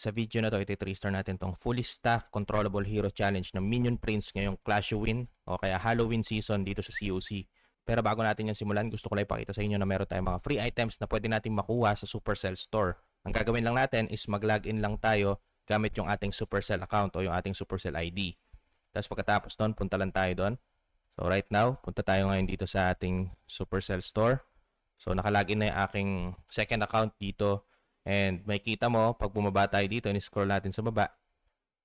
sa video na to, iti 3 star natin tong fully staffed controllable hero challenge ng Minion Prince ngayong Clash Win o kaya Halloween season dito sa COC. Pero bago natin yung simulan, gusto ko lang ipakita sa inyo na meron tayong mga free items na pwede natin makuha sa Supercell Store. Ang gagawin lang natin is mag-login lang tayo gamit yung ating Supercell account o yung ating Supercell ID. Tapos pagkatapos doon, punta lang tayo doon. So right now, punta tayo ngayon dito sa ating Supercell Store. So nakalagin na yung aking second account dito. And may kita mo, pag bumaba tayo dito, ni-scroll natin sa baba.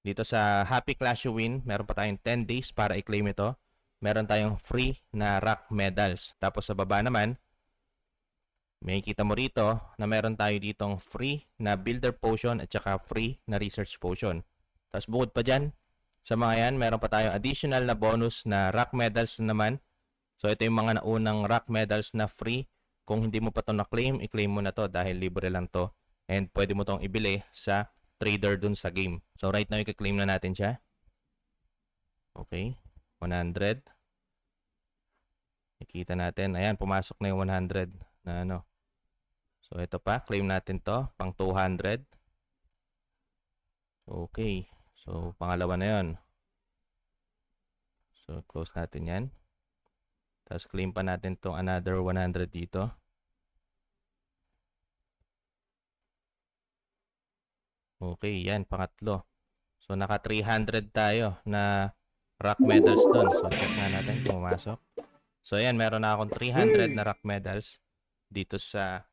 Dito sa Happy Clash of Win, meron pa tayong 10 days para i-claim ito. Meron tayong free na rock medals. Tapos sa baba naman, may kita mo rito na meron tayo ditong free na builder potion at saka free na research potion. Tapos bukod pa dyan, sa mga yan, meron pa tayong additional na bonus na rock medals naman. So ito yung mga naunang rock medals na free. Kung hindi mo pa to na-claim, i-claim mo na to dahil libre lang to. And pwede mo tong ibili sa trader dun sa game. So right now, i-claim na natin siya. Okay. 100. Nakita natin. Ayan, pumasok na yung 100 na ano. So ito pa, claim natin to. Pang 200. Okay. So, pangalawa na yon. So, close natin yan. Tapos, claim pa natin tong another 100 dito. Okay, yan, pangatlo. So, naka 300 tayo na rock medals doon. So, check nga natin kung pumasok. So, yan, meron na akong 300 na rock medals dito sa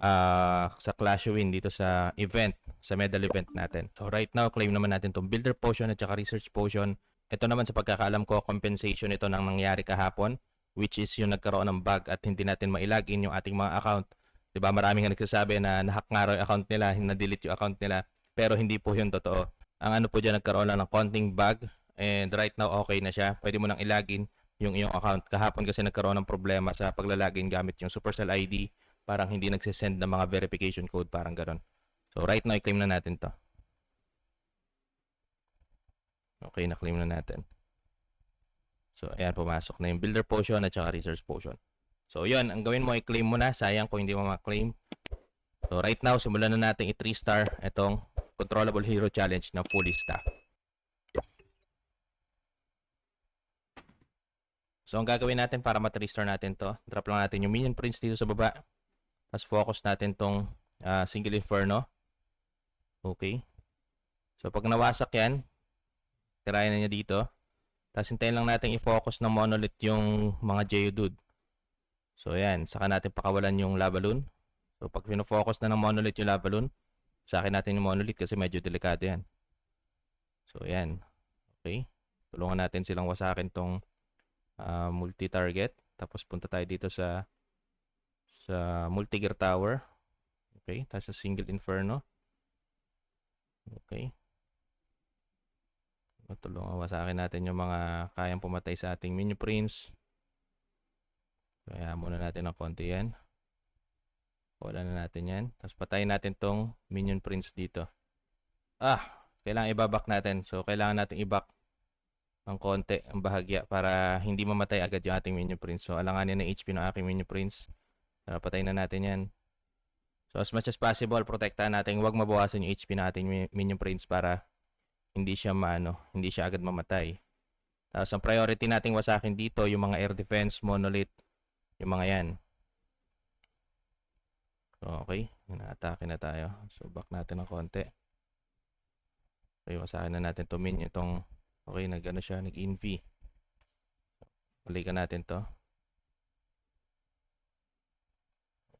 uh, sa Clash Win dito sa event, sa medal event natin. So right now, claim naman natin tong Builder Potion at saka Research Potion. Ito naman sa pagkakaalam ko, compensation ito ng nangyari kahapon, which is yung nagkaroon ng bug at hindi natin mailagin yung ating mga account. 'Di ba? Maraming nagsasabi na nahack nga raw yung account nila, na-delete yung account nila, pero hindi po yun totoo. Ang ano po diyan nagkaroon lang ng konting bug and right now okay na siya. Pwede mo nang ilagin yung iyong account. Kahapon kasi nagkaroon ng problema sa paglalagin gamit yung Supercell ID parang hindi nagsisend ng mga verification code, parang ganon. So, right now, i-claim na natin to. Okay, na-claim na natin. So, ayan, pumasok na yung Builder Potion at saka Research Potion. So, yun, ang gawin mo, i-claim mo na. Sayang kung hindi mo ma-claim. So, right now, simulan na natin i-3 star itong Controllable Hero Challenge na fully staff. So, ang gagawin natin para ma-3 star natin to, drop lang natin yung Minion Prince dito sa baba. Tapos focus natin tong uh, single inferno. Okay. So pag nawasak yan, tirayan na niya dito. Tapos hintayin lang natin i-focus ng monolith yung mga Geodude. So ayan, saka natin pakawalan yung lava balloon. So pag fino-focus na ng monolith yung lava balloon, sa natin yung monolith kasi medyo delikado yan. So ayan. Okay. Tulungan natin silang wasakin tong uh, multi-target. Tapos punta tayo dito sa sa multi-gear tower. Okay, tapos sa single inferno. Okay. Matulungan wasakin natin yung mga kayang pumatay sa ating minion prince. Kaya muna natin ng konti yan. Wala na natin yan. Tapos patayin natin tong minion prince dito. Ah, kailangan ibabak natin. So, kailangan natin ibak ng konti ang bahagya para hindi mamatay agad yung ating minion prince. So, alanganin ng HP ng aking minion prince. Uh, patayin na natin yan. So as much as possible, protektahan natin. Huwag mabawasan yung HP natin minion prince para hindi siya maano, hindi siya agad mamatay. Tapos ang priority nating wasakin dito, yung mga air defense, monolith, yung mga yan. So, okay, ina-atake na tayo. So back natin ng konti. Okay, wasakin na natin to min itong okay, nag-ano siya, nag-inv. Balikan natin to.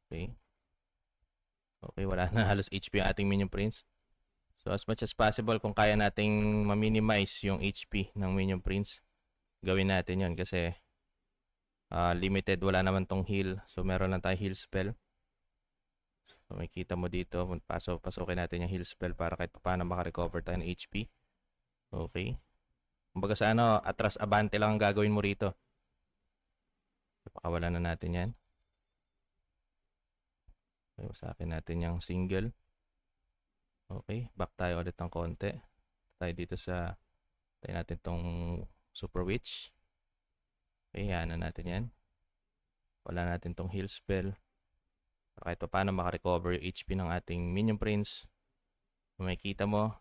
Okay. Okay, wala na halos HP yung ating Minion Prince. So as much as possible, kung kaya nating ma-minimize yung HP ng Minion Prince, gawin natin yon kasi uh, limited, wala naman tong heal. So meron lang tayong heal spell. So makikita mo dito, pasok, pasokin natin yung heal spell para kahit paano makarecover tayo ng HP. Okay. Kumbaga sa ano, atras abante lang ang gagawin mo rito. Pakawalan na natin yan. Okay, sa natin yung single. Okay, back tayo ulit ng konti. Tayo dito sa tayo natin tong super witch. Okay, na natin yan. Wala natin tong heal spell. Kahit pa paano makarecover yung HP ng ating minion prince. Kung makikita mo,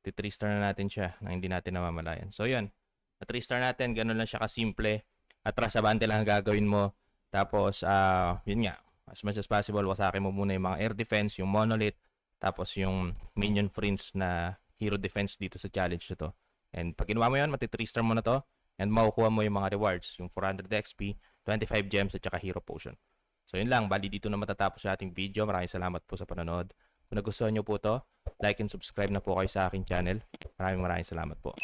ti 3 star na natin siya na hindi natin namamalayan. So yun, na 3 star natin, ganun lang siya kasimple. Atras sa bante lang ang gagawin mo. Tapos, ah yun nga, as much as possible, wasakin mo muna yung mga air defense, yung monolith, tapos yung minion friends na hero defense dito sa challenge na to. And pag ginawa mo yun, mati 3 star mo na to, and makukuha mo yung mga rewards, yung 400 XP, 25 gems, at saka hero potion. So yun lang, bali dito na matatapos sa ating video. Maraming salamat po sa panonood. Kung nagustuhan nyo po to, like and subscribe na po kayo sa aking channel. Maraming maraming salamat po.